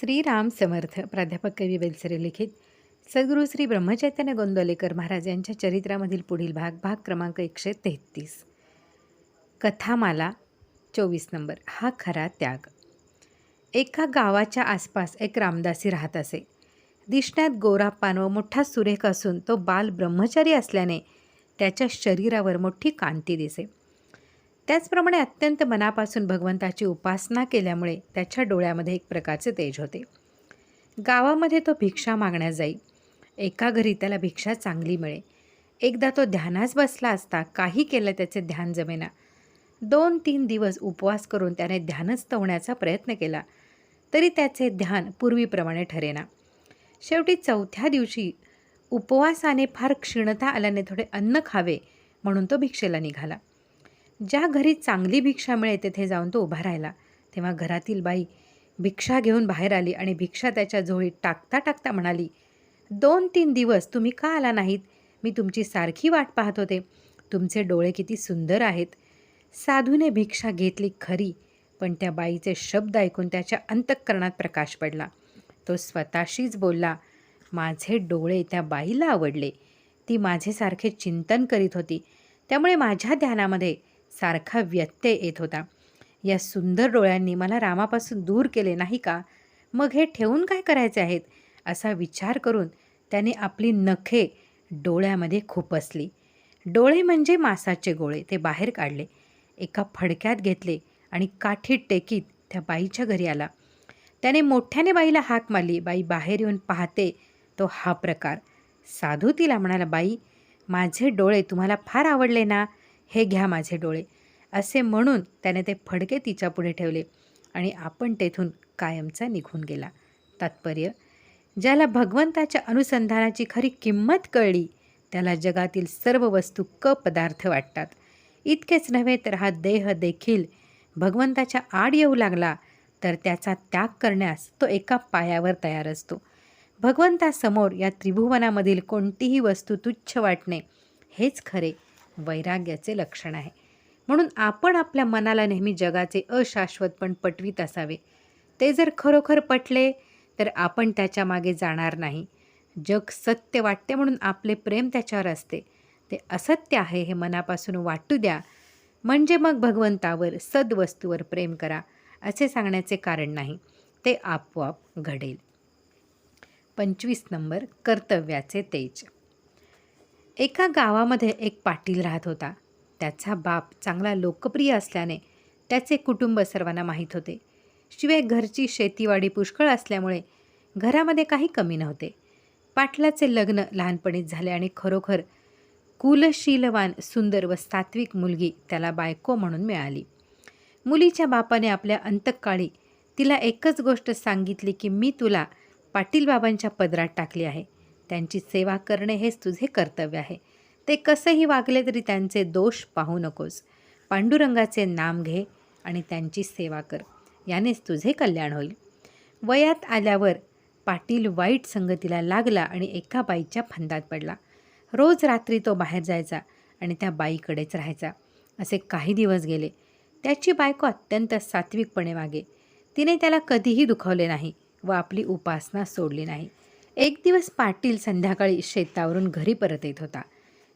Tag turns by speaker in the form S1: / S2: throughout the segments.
S1: श्रीराम समर्थ प्राध्यापक कवी बेलसरे लिखित सद्गुरू श्री ब्रह्मचैतन्य गोंदवलेकर महाराज यांच्या चरित्रामधील पुढील भाग भाग क्रमांक एकशे तेहतीस. कथामाला चोवीस नंबर. हा खरा त्याग. एका गावाच्या आसपास एक रामदासी राहत असे. दिसण्यात गोरापान व मोठा सुरेख असून तो बाल ब्रह्मचारी असल्याने त्याच्या शरीरावर मोठी कांती दिसे. त्याचप्रमाणे अत्यंत मनापासून भगवंताची उपासना केल्यामुळे त्याच्या डोळ्यामध्ये एक प्रकारचे तेज होते. गावामध्ये तो भिक्षा मागण्यास जाई. एका घरी त्याला भिक्षा चांगली मिळे. एकदा तो ध्यानास बसला असता काही केलं त्याचे ध्यान जमेना. दोन तीन दिवस उपवास करून त्याने ध्यानस्थ होण्याचा प्रयत्न केला. तरी त्याचे ध्यान पूर्वीप्रमाणे ठरेना. शेवटी चौथ्या दिवशी उपवासाने फार क्षीणता आल्याने थोडे अन्न खावे म्हणून तो भिक्षेला निघाला. ज्या घरी चांगली भिक्षा मिळे तेथे जाऊन तो उभा राहिला. तेव्हा घरातील बाई भिक्षा घेऊन बाहेर आली आणि भिक्षा त्याच्या झोळीत टाकता टाकता म्हणाली दोन तीन दिवस तुम्ही का आला नाहीत? मी तुमची सारखी वाट पाहत होते. तुमचे डोळे किती सुंदर आहेत. साधूने भिक्षा घेतली खरी पण त्या बाईचे शब्द ऐकून त्याच्या अंतःकरणात प्रकाश पडला. तो स्वतःशीच बोलला माझे डोळे त्या बाईला आवडले. ती माझेसारखे चिंतन करीत होती. त्यामुळे माझ्या ध्यानामध्ये सारखा व्यत्यय येत होता. या सुंदर डोळ्यांनी मला रामापासून दूर केले नाही का? मग हे ठेवून काय करायचे आहेत? असा विचार करून त्याने आपली नखे डोळ्यामध्ये खुपसली. डोळे म्हणजे मासाचे गोळे ते बाहेर काढले. एका फडक्यात घेतले आणि काठीत टेकीत त्या बाईच्या घरी आला. त्याने मोठ्याने बाईला हाक मारली. बाई बाहेर येऊन पाहते तो हा प्रकार. साधू तिला म्हणाला बाई माझे डोळे तुम्हाला फार आवडले ना? हे घ्या माझे डोळे. असे म्हणून त्याने ते फडके तिच्या पुढे ठेवले आणि आपण तेथून कायमचा निघून गेला. तात्पर्य ज्याला भगवंताच्या अनुसंधानाची खरी किंमत कळली त्याला जगातील सर्व वस्तू क पदार्थ वाटतात. इतकेच नव्हे तर हा देह देखील भगवंताच्या आड येऊ लागला तर त्याचा त्याग करण्यास तो एका पायावर तयार असतो. भगवंतासमोर या त्रिभुवनामधील कोणतीही वस्तू तुच्छ वाटणे हेच खरे. वैराग्याचे लक्षण आहे. म्हणून आपण आपल्या मनाला नेहमी जगाचे अशाश्वतपण पटवीत असावे. ते जर खरोखर पटले तर आपण त्याच्यामागे जाणार नाही. जग सत्य वाटते म्हणून आपले प्रेम त्याच्यावर असते. ते असत्य आहे हे मनापासून वाटू द्या. म्हणजे मग भगवंतावर सद्वस्तूवर प्रेम करा असे सांगण्याचे कारण नाही. ते आपोआप घडेल. पंचवीस नंबर कर्तव्याचे तेज. एका गावामध्ये एक पाटील राहत होता. त्याचा बाप चांगला लोकप्रिय असल्याने त्याचे कुटुंब सर्वांना माहीत होते. शिवाय घरची शेतीवाडी पुष्कळ असल्यामुळे घरामध्ये काही कमी नव्हते. पाटलाचे लग्न लहानपणीच झाले आणि खरोखर कुलशीलवान सुंदर व सात्विक मुलगी त्याला बायको म्हणून मिळाली. मुलीच्या बापाने आपल्या अंतकाळी तिला एकच गोष्ट सांगितली की मी तुला पाटील बाबांच्या पदरात टाकली आहे. त्यांची सेवा करणे हेच तुझे कर्तव्य आहे. ते कसेही वागले तरी त्यांचे दोष पाहू नकोस. पांडुरंगाचे नाम घे आणि त्यांची सेवा कर. यानेच तुझे कल्याण होईल. वयात आल्यावर पाटील वाईट संगतीला लागला आणि एका बाईच्या फंदात पडला. रोज रात्री तो बाहेर जायचा आणि त्या बाईकडेच राहायचा. असे काही दिवस गेले. त्याची बायको अत्यंत सात्विकपणे वागे. तिने त्याला कधीही दुखावले नाही व आपली उपासना सोडली नाही. एक दिवस पाटील संध्याकाळी शेतावरून घरी परत येत होता.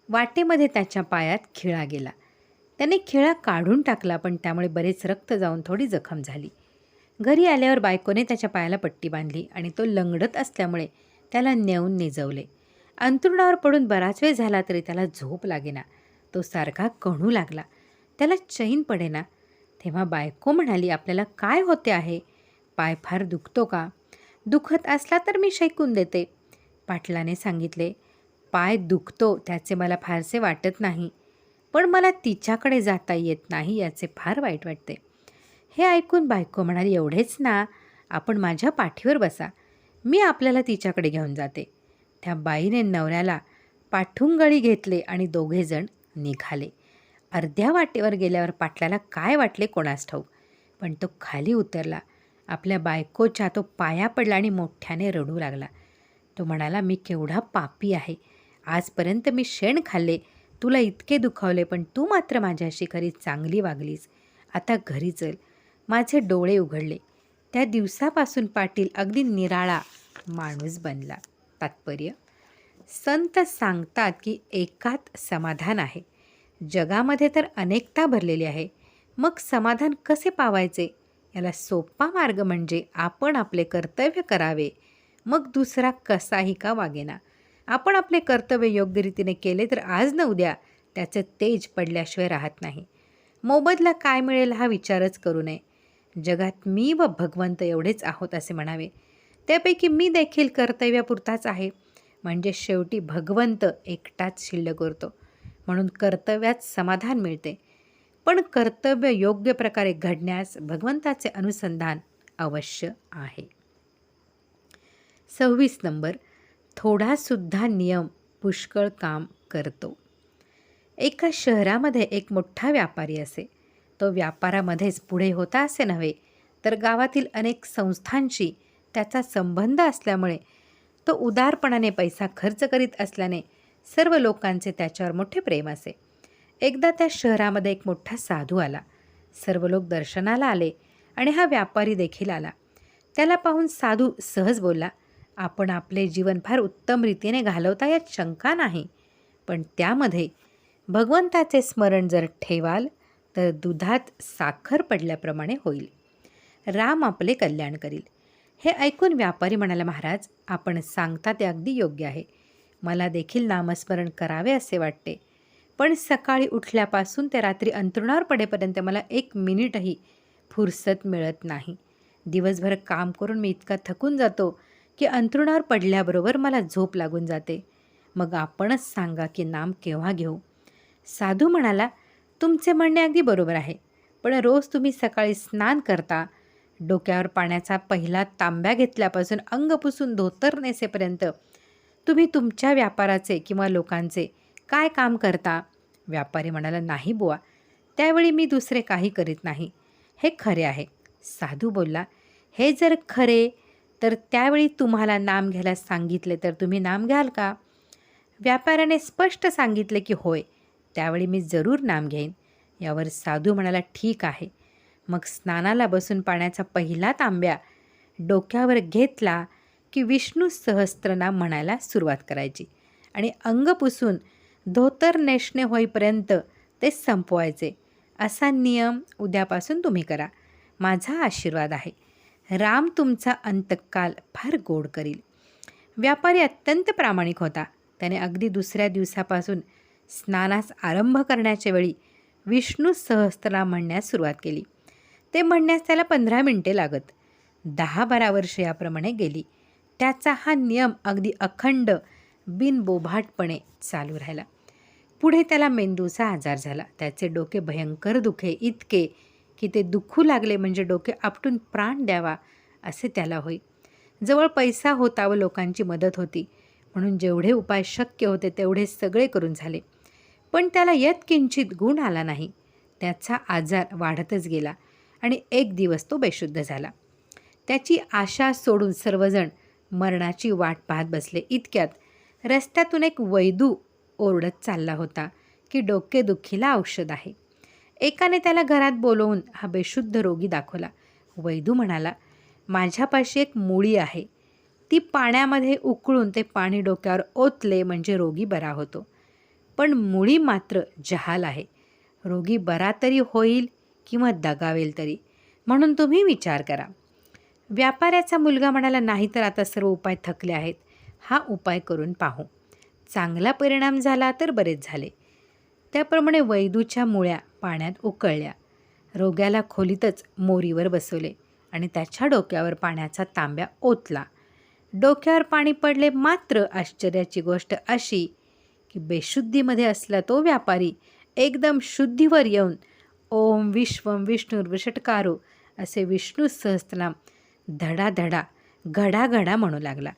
S1: वाटेमध्ये त्याच्या पायात खिळा गेला. त्याने खिळा काढून टाकला पण त्यामुळे बरेच रक्त जाऊन थोडी जखम झाली. घरी आल्यावर बायकोने त्याच्या पायाला पट्टी बांधली आणि तो लंगडत असल्यामुळे त्याला नेऊन निजवले. अंतरुणावर पडून बराच वेळ झाला तरी त्याला झोप लागेना. तो सारखा कणू लागला. त्याला चैन पडेना. तेव्हा बायको म्हणाली आपल्याला काय होते आहे? पाय फार दुखतो का? दुखत असला तर मी शेकून देते. पाटलाने सांगितले पाय दुखतो त्याचे मला फारसे वाटत नाही. पण मला तिच्याकडे जाता येत नाही याचे फार वाईट वाटते. हे ऐकून बायको म्हणाली एवढेच ना आपण माझ्या पाठीवर बसा. मी आपल्याला तिच्याकडे घेऊन जाते. त्या बाईने नवऱ्याला पाठुंगळी घेतले आणि दोघेजण निघाले. अर्ध्या वाटेवर गेल्यावर पाटलाला काय वाटले कोणास ठाऊक पण तो खाली उतरला. आपल्या बायकोच्या तो पाया पडला आणि मोठ्याने रडू लागला. तो म्हणाला मी केवढा पापी आहे. आजपर्यंत मी शेण खाल्ले. तुला इतके दुखावले पण तू मात्र माझ्याशी खरी चांगली वागलीस. आता घरी चल. माझे डोळे उघडले. त्या दिवसापासून पाटील अगदी निराळा माणूस बनला. तात्पर्य? संत सांगतात की एकात समाधान आहे. जगामध्ये तर अनेकता भरलेली आहे. मग समाधान कसे पावायचे? याला सोपा मार्ग म्हणजे आपण आपले कर्तव्य करावे. मग दुसरा कसाही का वागेना. आपण आपले कर्तव्य योग्य रीतीने केले तर आज न उद्या त्याचं तेज पडल्याशिवाय राहत नाही. मोबदला काय मिळेल हा विचारच करू नये. जगात मी व भगवंत एवढेच आहोत असे म्हणावे. त्यापैकी मी देखील कर्तव्यापुरताच आहे. म्हणजे शेवटी भगवंत एकटाच शिल्लक उरतो म्हणून कर्तव्यात समाधान मिळते. पण कर्तव्य योग्य प्रकारे घडण्यास भगवंताचे अनुसंधान अवश्य आहे. सव्वीस नंबर थोडासुद्धा नियम पुष्कळ काम करतो. एका शहरामध्ये एक मोठा व्यापारी असे तो व्यापारामध्येच पुढे होता असे नव्हे तर गावातील अनेक संस्थांशी त्याचा संबंध असल्यामुळे तो उदारपणाने पैसा खर्च करीत असल्याने सर्व लोकांचे त्याच्यावर मोठे प्रेम असे. एकदा त्या शहरामध्ये एक मोठा साधू आला. सर्व लोक दर्शनाला आले आणि हा व्यापारी देखील आला. त्याला पाहून साधू सहज बोलला आपण आपले जीवन फार उत्तम रीतीने घालवता यात शंका नाही पण त्यामध्ये भगवंताचे स्मरण जर ठेवाल तर दुधात साखर पडल्याप्रमाणे होईल. राम आपले कल्याण करील. हे ऐकून व्यापारी म्हणाला महाराज आपण सांगता ते अगदी योग्य आहे. मला देखील नामस्मरण करावे असे वाटते. पण सकाळी उठल्यापासून ते रात्री अंतरुणावर पडेपर्यंत मला एक मिनिटही फुरसत मिळत नाही. दिवसभर काम करून मी इतका थकून जातो की अंतरुणावर पडल्याबरोबर मला झोप लागून जाते. मग आपणच सांगा की नाम केव्हा घेऊ? साधू म्हणाला तुमचे म्हणणे अगदी बरोबर आहे पण रोज तुम्ही सकाळी स्नान करता. डोक्यावर पाण्याचा पहिला तांब्या घेतल्यापासून अंग पुसून धोतर नेसेपर्यंत तुम्ही तुमच्या व्यापाराचे किंवा लोकांचे काय काम करता? व्यापारी म्हणाला नाही बुवा त्यावेळी मी दुसरे काही करीत नाही. हे खरे आहे. साधू बोलला हे जर खरे तर त्यावेळी तुम्हाला नाम घ्यायला सांगितले तर तुम्ही नाम घ्याल का? व्यापाऱ्याने स्पष्ट सांगितले की होय त्यावेळी मी जरूर नाम घेईन. यावर साधू म्हणाला ठीक आहे. मग स्नानाला बसून पाण्याचा पहिला तांब्या डोक्यावर घेतला की विष्णू सहस्त्रनाम म्हणायला सुरुवात करायची आणि अंग पुसून धोतर नेसणे होईपर्यंत ते संपवायचे. असा नियम उद्यापासून तुम्ही करा. माझा आशीर्वाद आहे. राम तुमचा अंतकाल फार गोड करील. व्यापारी अत्यंत प्रामाणिक होता. त्याने अगदी दुसऱ्या दिवसापासून स्नानास आरंभ करण्याच्या वेळी विष्णू सहस्त्रा म्हणण्यास सुरुवात केली. ते म्हणण्यास त्याला पंधरा मिनटे लागत. दहा बारा वर्ष याप्रमाणे गेली. त्याचा हा नियम अगदी अखंड बिनबोभाटपणे चालू राहिला. पुढे त्याला मेंदूचा आजार झाला. त्याचे डोके भयंकर दुखे इतके की ते दुखू लागले म्हणजे डोके आपटून प्राण द्यावा असे त्याला होई. जवळ पैसा होता व लोकांची मदत होती. म्हणून जेवढे उपाय शक्य होते तेवढे सगळे करून झाले. पण त्याला यत किंचित गुण आला नाही. त्याचा आजार वाढतच गेला आणि एक दिवस तो बेशुद्ध झाला. त्याची आशा सोडून सर्वजण मरणाची वाट पाहत बसले. इतक्यात रस्त्यातून एक वैदू ओरडत चालला होता की डोकेदुखीला औषध आहे. एकाने त्याला घरात बोलवून हा बेशुद्ध रोगी दाखवला. वैदू म्हणाला माझ्यापाशी एक मुळी आहे. ती पाण्यामध्ये उकळून ते पाणी डोक्यावर ओतले म्हणजे रोगी बरा होतो. पण मुळी मात्र जहाल आहे. रोगी बरा तरी होईल किंवा दगावेल तरी म्हणून तुम्ही विचार करा. व्यापाऱ्याचा मुलगा म्हणाला नाही तर आता सर्व उपाय थकले आहेत. हा उपाय करून पाहू. चांगला परिणाम झाला तर बरेच झाले. त्याप्रमाणे वैदूच्या मुळ्या पाण्यात उकळल्या. रोग्याला खोलीतच मोरीवर बसवले आणि त्याच्या डोक्यावर पाण्याचा तांब्या ओतला. डोक्यावर पाणी पडले मात्र आश्चर्याची गोष्ट अशी की बेशुद्धीमध्ये असला तो व्यापारी एकदम शुद्धीवर येऊन ओम विश्वम विष्णुर्वषटकारो असे विष्णू सहस्त्रनाम धडाधडा घडाघडा म्हणू लागला.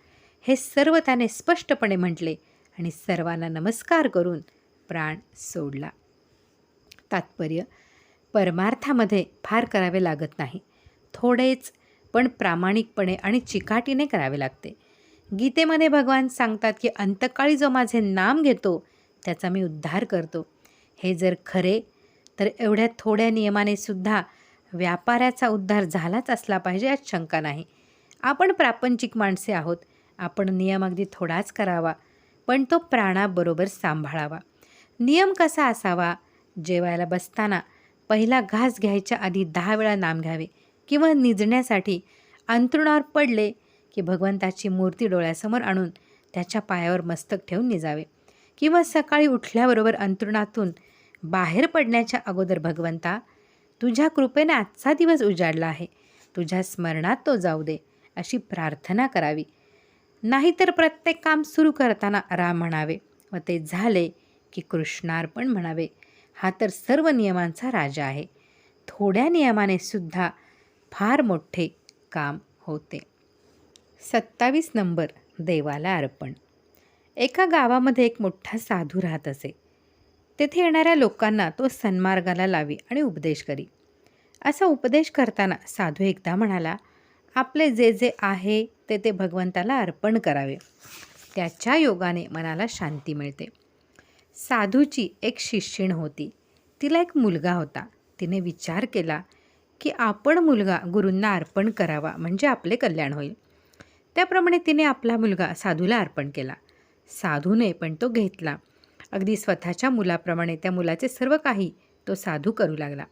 S1: हे सर्व त्याने स्पष्टपणे म्हटले आणि सर्वांना नमस्कार करून प्राण सोडला. तात्पर्य परमार्थामध्ये फार करावे लागत नाही. थोडेच पण प्रामाणिकपणे आणि चिकाटीने करावे लागते. गीतेमध्ये भगवान सांगतात की अंतकाळी जो माझे नाम घेतो त्याचा मी उद्धार करतो. हे जर खरे तर एवढ्या थोड्या नियमाने सुद्धा व्यापाऱ्याचा उद्धार झालाच असला पाहिजे यात शंका नाही. आपण प्रापंचिक माणसे आहोत. आपण नियम अगदी थोडाच करावा पण तो प्राणाबरोबर सांभाळावा. नियम कसा असावा? जेवायला बसताना पहिला घास घ्यायच्या आधी दहा वेळा नाम घ्यावे किंवा निजण्यासाठी अंथरुणावर पडले की भगवंताची मूर्ती डोळ्यासमोर आणून त्याच्या पायावर मस्तक ठेवून निजावे. किंवा सकाळी उठल्याबरोबर अंतरुणातून बाहेर पडण्याच्या अगोदर भगवंता तुझ्या कृपेने आजचा दिवस उजाडला आहे. तुझ्या स्मरणात तो जाऊ दे अशी प्रार्थना करावी. नाहीतर प्रत्येक काम सुरू करताना राम म्हणावे व ते झाले की कृष्णार्पण म्हणावे. हा तर सर्व नियमांचा राजा आहे. थोड्या नियमाने सुद्धा फार मोठे काम होते. सत्तावीस नंबर देवाला अर्पण. एका गावामध्ये एक मोठा साधू राहत असे. तेथे येणाऱ्या लोकांना तो सन्मार्गाला लावी आणि उपदेश करी. असा उपदेश करताना साधू एकदा म्हणाला आपले जे जे आहे ते ते भगवंताला अर्पण करावे. त्याच्या योगाने मनाला शांती मिळते. साधूची एक शिष्यण होती. तिला एक मुलगा होता. तिने विचार केला की आपण मुलगा गुरूंना अर्पण करावा म्हणजे आपले कल्याण होईल. त्याप्रमाणे तिने आपला मुलगा साधूला अर्पण केला. साधूने पण तो घेतला. अगदी स्वतःच्या मुलाप्रमाणे त्या मुलाचे सर्व काही तो साधू करू लागला.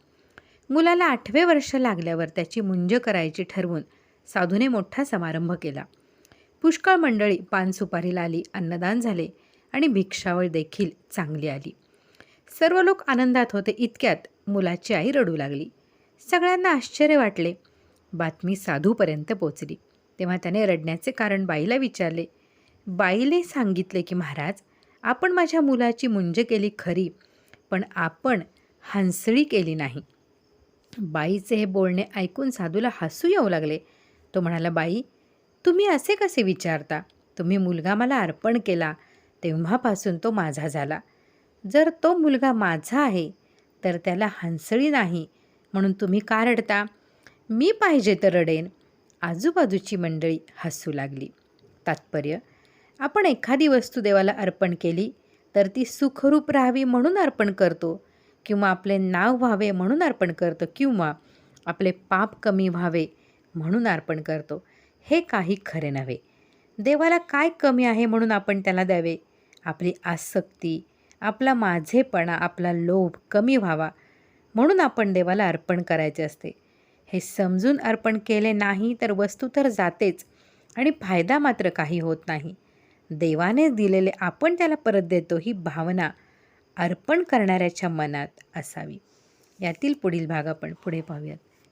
S1: मुलाला आठवे वर्ष लागल्यावर त्याची मुंज करायची ठरवून साधूने मोठा समारंभ केला. पुष्कळ मंडळी पानसुपारीला आली अन्नदान झाले आणि भिक्षावळ देखील चांगली आली. सर्व लोक आनंदात होते इतक्यात मुलाची आई रडू लागली. सगळ्यांना आश्चर्य वाटले. बातमी साधूपर्यंत पोचली. तेव्हा त्याने रडण्याचे कारण बाईला विचारले बाईले सांगितले की महाराज आपण माझ्या मुलाची मुंज केली खरी पण आपण हांसळी केली नाही. बाईचे हे बोलणे ऐकून साधूला हसू येऊ लागले. तो म्हणाला बाई तुम्ही असे कसे विचारता? तुम्ही मुलगा मला अर्पण केला तेव्हापासून तो माझा झाला. जर तो मुलगा माझा आहे तर त्याला हंसळी नाही म्हणून तुम्ही का रडता? मी पाहिजे तर रडेन. आजूबाजूची मंडळी हसू लागली. तात्पर्य आपण एखादी वस्तू देवाला अर्पण केली तर ती सुखरूप राहावी म्हणून अर्पण करतो किंवा आपले नाव व्हावे म्हणून अर्पण करतो किंवा आपले पाप कमी व्हावे म्हणून अर्पण करतो. हे काही खरे नव्हे. देवाला काय कमी आहे म्हणून आपण त्याला द्यावे? आपली आसक्ती आपला माझेपणा आपला लोभ कमी व्हावा म्हणून आपण देवाला अर्पण करायचे असते. हे समजून अर्पण केले नाही तर वस्तू तर जातेच आणि फायदा मात्र काही होत नाही. देवाने दिलेले आपण त्याला परत देतो ही भावना अर्पण करणाऱ्याच्या मनात असावी. यातील पुढील भाग आपण पुढे पाहूयात.